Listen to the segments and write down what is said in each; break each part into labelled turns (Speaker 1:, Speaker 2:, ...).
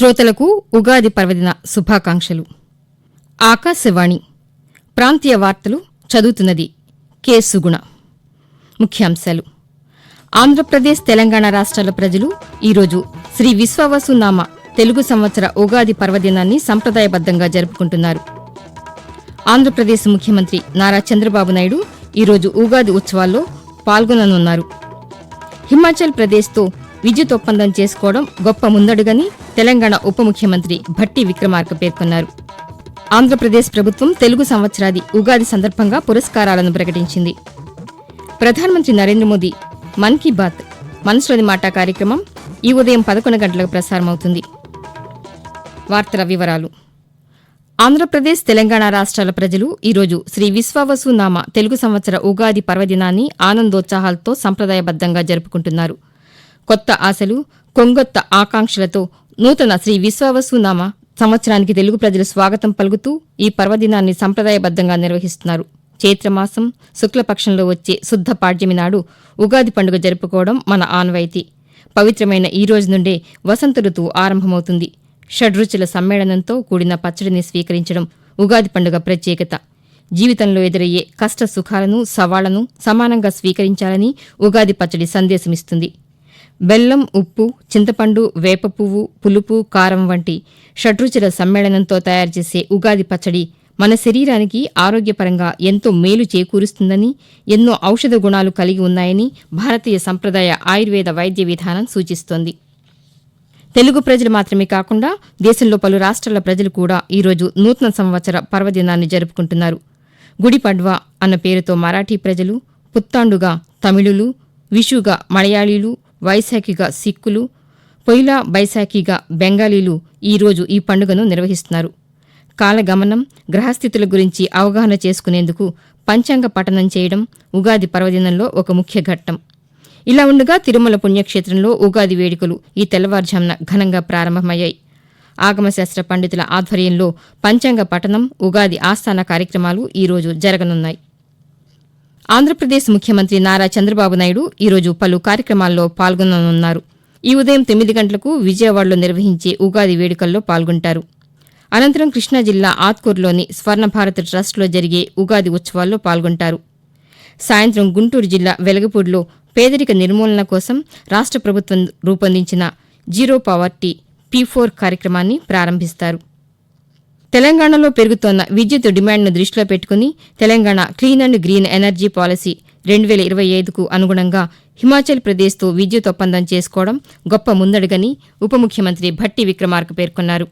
Speaker 1: శ్రోతలకు ఉగాది పర్వదిన శుభాకాంక్షలు ఆకాశవాణి ప్రాంతీయ వార్తలు చదువుతున్నది కేసుగుణ సుగుణ ముఖ్యాంశాలు ఆంధ్రప్రదేశ్ తెలంగాణ రాష్ట్రాల ప్రజలు ఈరోజు శ్రీ విశ్వవసునామ తెలుగు సంవత్సర ఉగాది పర్వదినాన్ని సంప్రదాయబద్దంగా జరుపుకుంటున్నారు ఆంధ్రప్రదేశ్ ముఖ్యమంత్రి నారా చంద్రబాబు నాయుడు ఈరోజు ఉగాది ఉత్సవాల్లో పాల్గొననున్నారు హిమాచల్ ప్రదేశ్తో విద్యుత్ ఒప్పందం చేసుకోవడం గొప్ప ముందడుగని తెలంగాణ ఉప ముఖ్యమంత్రి భట్టి విక్రమార్క పేర్కొన్నారు ఆంధ్రప్రదేశ్ ప్రభుత్వం తెలుగు సంవత్సరాది ఉగాది సందర్భంగా పురస్కారాలను ప్రకటించింది ప్రధానమంత్రి నరేంద్ర మోదీ మన్ కీ బాత్ మనసులోని మాట కార్యక్రమం ఈ ఉదయం పదకొండు గంటలకు ప్రసారమవుతుంది వార్తల వివరాలు ఆంధ్రప్రదేశ్ తెలంగాణ రాష్ట్రాల ప్రజలు ఈరోజు శ్రీ విశ్వావసు నామ తెలుగు సంవత్సర ఉగాది పర్వదినాన్ని ఆనందోత్సాహాలతో సంప్రదాయబద్దంగా జరుపుకుంటున్నారు కొత్త ఆశలు కొంగొత్త ఆకాంక్షలతో నూతన శ్రీ విశ్వవసునామ సంవత్సరానికి తెలుగు ప్రజలు స్వాగతం పలుకుతూ ఈ పర్వదినాన్ని సంప్రదాయబద్ధంగా నిర్వహిస్తున్నారు చైత్రమాసం శుక్లపక్షంలో వచ్చే శుద్ధ పాడ్యమి నాడు ఉగాది పండుగ జరుపుకోవడం మన ఆన్వైతి పవిత్రమైన ఈ రోజు నుండే వసంత ఋతువు ఆరంభమవుతుంది షడ్రుచుల సమ్మేళనంతో కూడిన పచ్చడిని స్వీకరించడం ఉగాది పండుగ ప్రత్యేకత జీవితంలో ఎదురయ్యే కష్ట సుఖాలను సవాళ్లను సమానంగా స్వీకరించాలని ఉగాది పచ్చడి సందేశమిస్తుంది బెల్లం ఉప్పు చింతపండు వేప పువ్వు పులుపు కారం వంటి షడ్రుచుల సమ్మేళనంతో తయారు చేసే ఉగాది పచ్చడి మన శరీరానికి ఆరోగ్యపరంగా ఎంతో మేలు చేకూరుస్తుందని ఎన్నో ఔషధ గుణాలు కలిగి ఉన్నాయని భారతీయ సంప్రదాయ ఆయుర్వేద వైద్య విధానం సూచిస్తోంది తెలుగు ప్రజలు మాత్రమే కాకుండా దేశంలో పలు రాష్ట్రాల ప్రజలు కూడా ఈరోజు నూతన సంవత్సర పర్వదినాన్ని జరుపుకుంటున్నారు గుడి పడ్వా అన్న పేరుతో మరాఠీ ప్రజలు పుత్తాండుగా తమిళులు విషుగా మలయాళీలు వైశాఖిగా సిక్కులు పొయిలా బైశాఖిగా బెంగాలీలు ఈరోజు ఈ పండుగను నిర్వహిస్తున్నారు కాలగమనం గ్రహస్థితుల గురించి అవగాహన చేసుకునేందుకు పంచాంగ పఠనం చేయడం ఉగాది పర్వదినంలో ఒక ముఖ్య ఘట్టం ఇలా ఉండగా తిరుమల పుణ్యక్షేత్రంలో ఉగాది వేడుకలు ఈ తెల్లవారుజామున ఘనంగా ప్రారంభమయ్యాయి ఆగమశాస్త్ర పండితుల ఆధ్వర్యంలో పంచాంగ పఠనం ఉగాది ఆస్థాన కార్యక్రమాలు ఈరోజు జరగనున్నాయి ఆంధ్రప్రదేశ్ ముఖ్యమంత్రి నారా చంద్రబాబు నాయుడు ఈరోజు పలు కార్యక్రమాల్లో పాల్గొననున్నారు ఈ ఉదయం తొమ్మిది గంటలకు విజయవాడలో నిర్వహించే ఉగాది వేడుకల్లో పాల్గొంటారు అనంతరం కృష్ణా జిల్లా ఆత్కూరులోని స్వర్ణభారత్ ట్రస్ట్లో జరిగే ఉగాది ఉత్సవాల్లో పాల్గొంటారు సాయంత్రం గుంటూరు జిల్లా వెలగపూడిలో పేదరిక నిర్మూలన కోసం రాష్ట ప్రభుత్వం రూపొందించిన జీరో పవర్టీ పీ ఫోర్ కార్యక్రమాన్ని ప్రారంభిస్తారు తెలంగాణలో పెరుగుతోన్న విద్యుత్ డిమాండ్ను దృష్టిలో పెట్టుకుని Telangana clean and green energy policy రెండు వేల ఇరవై ఐదుకు అనుగుణంగా హిమాచల్ ప్రదేశ్తో విద్యుత్ ఒప్పందం చేసుకోవడం గొప్ప ముందడుగని ఉప ముఖ్యమంత్రి భట్టి విక్రమార్క పేర్కొన్నారు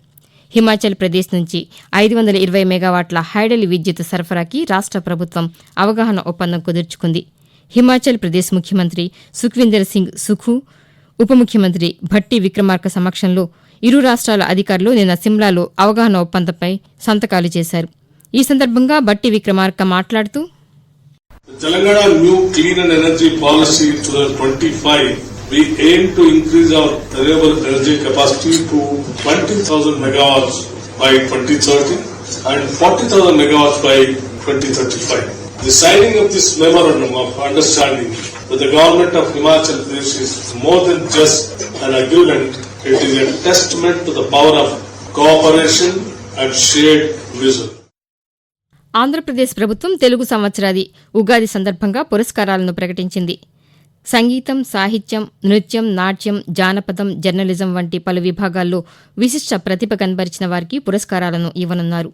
Speaker 1: హిమాచల్ ప్రదేశ్ నుంచి ఐదు వందల ఇరవై మెగావాట్ల హైడల్ విద్యుత్ సరఫరాకి రాష్ట్ర ప్రభుత్వం అవగాహన ఒప్పందం కుదుర్చుకుంది హిమాచల్ ప్రదేశ్ ముఖ్యమంత్రి సుఖ్వీందర్ సింగ్ సుఖు ఉప ముఖ్యమంత్రి భట్టి విక్రమార్క సమక్షంలో ఇరు రాష్ట్రాల అధికారులు నిన్న సిమ్లాలో అవగాహన ఒప్పందంపై సంతకాలు చేశారు ఈ సందర్భంగా బట్టి విక్రమార్క మాట్లాడుతూ Telangana new clean and energy policy two twenty five we aim to increase our renewable energy capacity to 20,000 megawatts by 2030 and 40,000 megawatts by 2035. The signing of this memorandum of understanding with the government of Himachal Pradesh is more than just an agreement It is a testament to the power of cooperation and shared vision. Andhra Pradesh ప్రభుత్వం తెలుగు సంవత్సరాది ఉగాది సందర్భంగా పురస్కారాలను ప్రకటించింది సంగీతం సాహిత్యం నృత్యం నాట్యం జానపదం జర్నలిజం వంటి పలు విభాగాల్లో విశిష్ట ప్రతిభ కనబరిచిన వారికి పురస్కారాలను ఇవ్వనున్నారు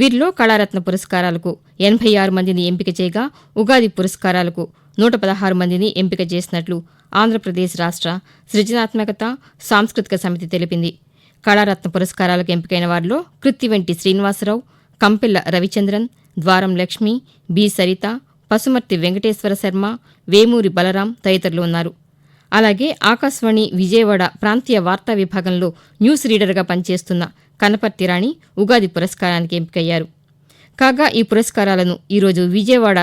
Speaker 1: వీరిలో కళారత్న పురస్కారాలకు ఎనభై ఆరు మందిని ఎంపిక చేయగా ఉగాది పురస్కారాలకు నూట పదహారు మందిని ఎంపిక చేసినట్లు ఆంధ్రప్రదేశ్ రాష్ట సృజనాత్మకత సాంస్కృతిక సమితి తెలిపింది కళారత్న పురస్కారాలకు ఎంపికైన వారిలో కృత్తివెంటి శ్రీనివాసరావు కంపెల్ల రవిచంద్రన్ ద్వారం లక్ష్మి బి సరిత పసుమర్తి వెంకటేశ్వర శర్మ వేమూరి బలరాం తదితరులు ఉన్నారు అలాగే ఆకాశవాణి విజయవాడ ప్రాంతీయ వార్తా విభాగంలో న్యూస్ రీడర్గా పనిచేస్తున్న కనపర్తి రాణి ఉగాది పురస్కారానికి ఎంపికయ్యారు కాగా ఈ పురస్కారాలను ఈరోజు విజయవాడ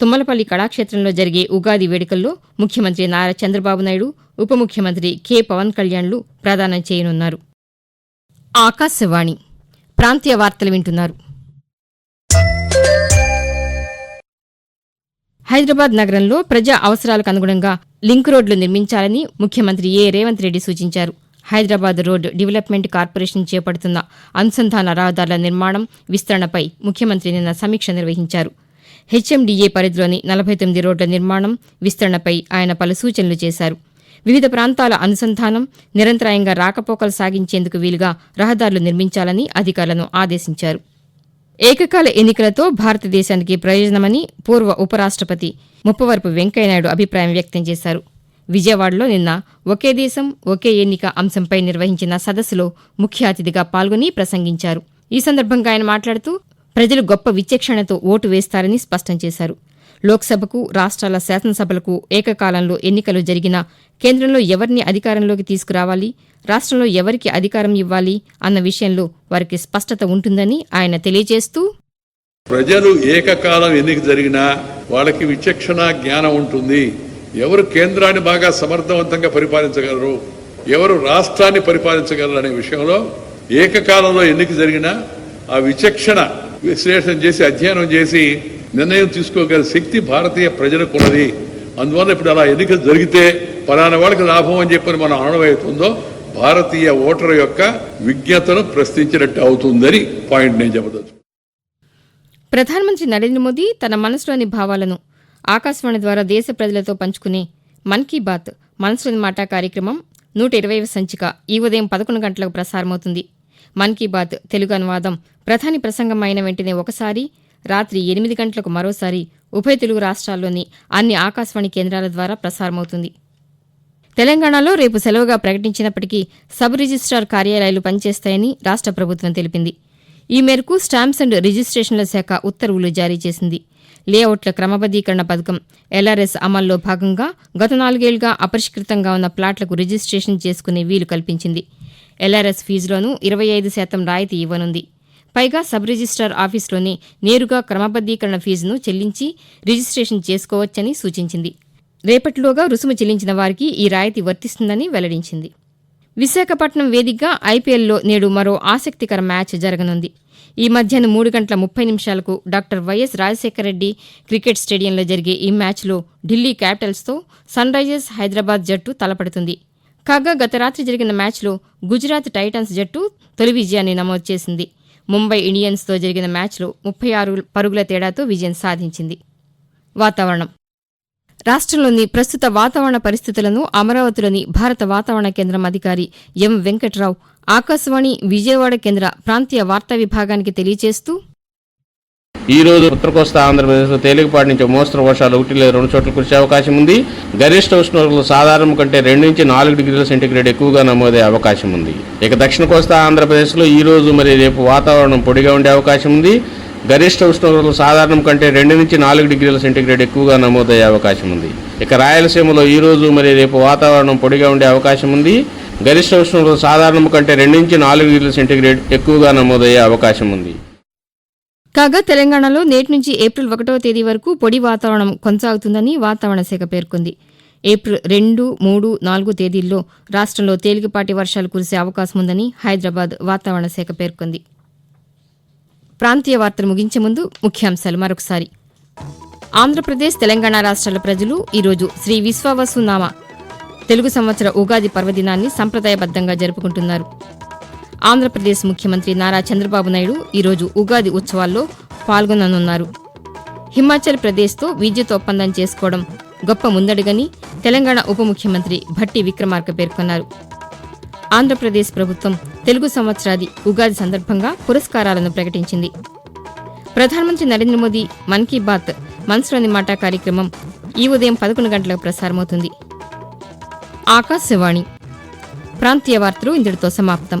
Speaker 1: తుమ్మలపల్లి కళాక్షేత్రంలో జరిగే ఉగాది వేడుకల్లో ముఖ్యమంత్రి నారా చంద్రబాబు నాయుడు ఉప ముఖ్యమంత్రి కె పవన్ కళ్యాణ్లు ప్రదానం చేయనున్నారు ఆకాశవాణి ప్రాంతీయ వార్తలు వింటున్నారు హైదరాబాద్ నగరంలో ప్రజా అవసరాలకు అనుగుణంగా లింక్ రోడ్లు నిర్మించాలని ముఖ్యమంత్రి ఏ రేవంత్ రెడ్డి సూచించారు హైదరాబాద్ రోడ్ డెవలప్మెంట్ కార్పొరేషన్ చేపడుతున్న అనుసంధాన రహదారుల నిర్మాణం విస్తరణపై ముఖ్యమంత్రి నిన్న సమీక్ష నిర్వహించారు హెచ్ఎండిఏ పరిధిలోని నలభై తొమ్మిది రోడ్ల నిర్మాణం విస్తరణపై ఆయన పలు సూచనలు చేశారు వివిధ ప్రాంతాల అనుసంధానం నిరంతరాయంగా రాకపోకలు సాగించేందుకు వీలుగా రహదారులు నిర్మించాలని అధికారులను ఆదేశించారు ఏకకాల ఎన్నికలతో భారతదేశానికి ప్రయోజనమని పూర్వ ఉపరాష్టపతి ముప్పవరపు వెంకయ్యనాయుడు అభిప్రాయం వ్యక్తం చేశారు విజయవాడలో నిన్న ఒకే దేశం ఒకే ఎన్నిక అంశంపై నిర్వహించిన సదస్సులో ముఖ్య అతిథిగా పాల్గొని ప్రసంగించారు ఈ సందర్భంగా ఆయన మాట్లాడుతూ ప్రజలు గొప్ప విచక్షణతో ఓటు వేస్తారని స్పష్టం చేశారు లోక్సభకు రాష్ట్రాల శాసనసభలకు ఏకకాలంలో ఎన్నికలు జరిగినా కేంద్రంలో ఎవరిని అధికారంలోకి తీసుకురావాలి రాష్ట్రంలో ఎవరికి అధికారం ఇవ్వాలి అన్న విషయంలో వారికి స్పష్టత ఉంటుందని ఆయన తెలియజేస్తూ ప్రజలు ఏకకాలం ఎన్నిక జరిగినా వాళ్ళకి విచక్షణ జ్ఞానం ఉంటుంది ఎవరు కేంద్రాన్ని బాగా సమర్థవంతంగా పరిపాలించగలరు ఎవరు రాష్ట్రాన్ని పరిపాలించగలరు అనే విషయంలో ఏకకాలంలో ఎన్నిక జరిగినా ఆ విచక్షణ విశ్లేషణ చేసి అధ్యయనం చేసి నిర్ణయం తీసుకోగల శక్తి భారతీయ ప్రజలకు ఉన్నది అందువల్ల ఇప్పుడు అలా ఎన్నికలు జరిగితే పలానా వాళ్ళకి లాభం అని చెప్పని మనం అనడమవుతుందో భారతీయ ఓటర్ యొక్క విజ్ఞతను ప్రశ్నించినట్టు అవుతుందని పాయింట్ నేను చెప్పదచ్చు ప్రధానమంత్రి నరేంద్ర మోదీ తన మనసులోని భావాలను ఆకాశవాణి ద్వారా దేశ ప్రజలతో పంచుకునే మన్ కీ బాత్ మనసులోని మాట కార్యక్రమం నూట ఇరవై సంచిక ఈ ఉదయం పదకొండు గంటలకు ప్రసారమవుతుంది మన్ కీ బాత్ తెలుగు అనువాదం ప్రధాని ప్రసంగం అయిన వెంటనే ఒకసారి రాత్రి ఎనిమిది గంటలకు మరోసారి ఉభయ తెలుగు రాష్ట్రాల్లోని అన్ని ఆకాశవాణి కేంద్రాల ద్వారా ప్రసారమవుతుంది తెలంగాణలో రేపు సెలవుగా ప్రకటించినప్పటికీ సబ్ రిజిస్టార్ కార్యాలయాలు పనిచేస్తాయని రాష్ట్ర ప్రభుత్వం తెలిపింది ఈ మేరకు స్టాంప్స్ అండ్ రిజిస్టేషన్ల శాఖ ఉత్తర్వులు జారీ చేసింది లేఅవుట్ల క్రమబద్దీకరణ పథకం ఎల్ఆర్ఎస్ అమల్లో భాగంగా గత నాలుగేళ్లుగా అపరిష్కృతంగా ఉన్న ప్లాట్లకు రిజిస్టేషన్ చేసుకునే వీలు కల్పించింది ఎల్ఆర్ఎస్ ఫీజులోనూ ఇరవై ఐదు శాతం రాయితీ ఇవ్వనుంది పైగా సబ్ రిజిస్టార్ ఆఫీసులోనే నేరుగా క్రమబద్దీకరణ ఫీజును చెల్లించి రిజిస్ట్రేషన్ చేసుకోవచ్చని సూచించింది రేపటిలోగా రుసుము చెల్లించిన వారికి ఈ రాయితీ వర్తిస్తుందని వెల్లడించింది విశాఖపట్నం వేదికగా ఐపీఎల్లో నేడు మరో ఆసక్తికర మ్యాచ్ జరగనుంది ఈ మధ్యాహ్నం మూడు గంటల ముప్పై నిమిషాలకు డాక్టర్ వైఎస్ రాజశేఖరరెడ్డి క్రికెట్ స్టేడియంలో జరిగే ఈ మ్యాచ్లో ఢిల్లీ క్యాపిటల్స్తో సన్ రైజర్స్ హైదరాబాద్ జట్టు తలపడుతుంది కాగా గత రాత్రి జరిగిన మ్యాచ్లో గుజరాత్ టైటన్స్ జట్టు తొలి విజయాన్ని నమోదు చేసింది ముంబై ఇండియన్స్తో జరిగిన మ్యాచ్లో ముప్పై ఆరు పరుగుల తేడాతో విజయం సాధించింది వాతావరణం రాష్ట్రంలోని ప్రస్తుత వాతావరణ పరిస్థితులను అమరావతిలోని భారత వాతావరణ కేంద్రం అధికారి ఎం వెంకట్రావు ఆకాశవాణి విజయవాడ కేంద్ర ప్రాంతీయ వార్తా విభాగానికి తెలియజేస్తూ ఈ రోజు ఉత్తరకోస్తా ఆంధ్రప్రదేశ్లో తేలికపాటి నుంచి మోస్తరు వర్షాలు ఒకటి లేదా రెండు చోట్ల కురిసే అవకాశం ఉంది గరిష్ట ఉష్ణోగ్రతలు సాధారణ కంటే రెండు నుంచి నాలుగు డిగ్రీల సెంటీగ్రేడ్ ఎక్కువగా నమోదే అవకాశం ఉంది ఇక దక్షిణ కోస్తా ఆంధ్రప్రదేశ్లో ఈ రోజు మరి రేపు వాతావరణం పొడిగా ఉండే అవకాశం ఉంది గరిష్ట ఉష్ణోగ్రతలు సాధారణం కంటే రెండు నుంచి నాలుగు డిగ్రీల సెంటీగ్రేడ్ ఎక్కువగా నమోదయ్యే అవకాశం ఉంది ఇక రాయలసీమలో ఈ రోజు మరి రేపు వాతావరణం పొడిగా ఉండే అవకాశం ఉంది గరిష్ట ఉష్ణోగ్రతలు సాధారణం కంటే రెండు నుంచి నాలుగు డిగ్రీల సెంటీగ్రేడ్ ఎక్కువగా నమోదయ్యే అవకాశం ఉంది కాగా తెలంగాణలో నేటి నుంచి ఏప్రిల్ ఒకటో తేదీ వరకు పొడి వాతావరణం కొనసాగుతుందని వాతావరణ శాఖ పేర్కొంది ఏప్రిల్ రెండు మూడు నాలుగు తేదీల్లో రాష్ట్రంలో తేలికపాటి వర్షాలు కురిసే అవకాశం ఉందని హైదరాబాద్ వాతావరణ శాఖ పేర్కొంది ప్రాంతీయ వార్తలు ముగించే ముందు ముఖ్యాంశాలు మరొకసారి ఆంధ్రప్రదేశ్ తెలంగాణ రాష్ట్రాల ప్రజలు ఈరోజు శ్రీ విశ్వవసునామ తెలుగు సంవత్సర ఉగాది పర్వదినాన్ని సంప్రదాయబద్దంగా జరుపుకుంటున్నారు ఆంధ్రప్రదేశ్ ముఖ్యమంత్రి నారా చంద్రబాబు నాయుడు ఈరోజు ఉగాది ఉత్సవాల్లో పాల్గొననున్నారు హిమాచల్ ప్రదేశ్తో విద్యుత్ ఒప్పందం చేసుకోవడం గొప్ప ముందడుగని తెలంగాణ ఉప ముఖ్యమంత్రి భట్టి విక్రమార్క పేర్కొన్నారు ఆంధ్రప్రదేశ్ ప్రభుత్వం తెలుగు సంవత్సరాది ఉగాది సందర్భంగా పురస్కారాలను ప్రకటించింది ప్రధానమంత్రి నరేంద్ర మోదీ మన్ కీ బాత్ మనసులోని మాట కార్యక్రమం ఈ ఉదయం పదకొండు గంటలకు ప్రసారమవుతుంది ఆకాశవాణి ప్రాంతీయ వార్తలు ఇందుడితో సమాప్తం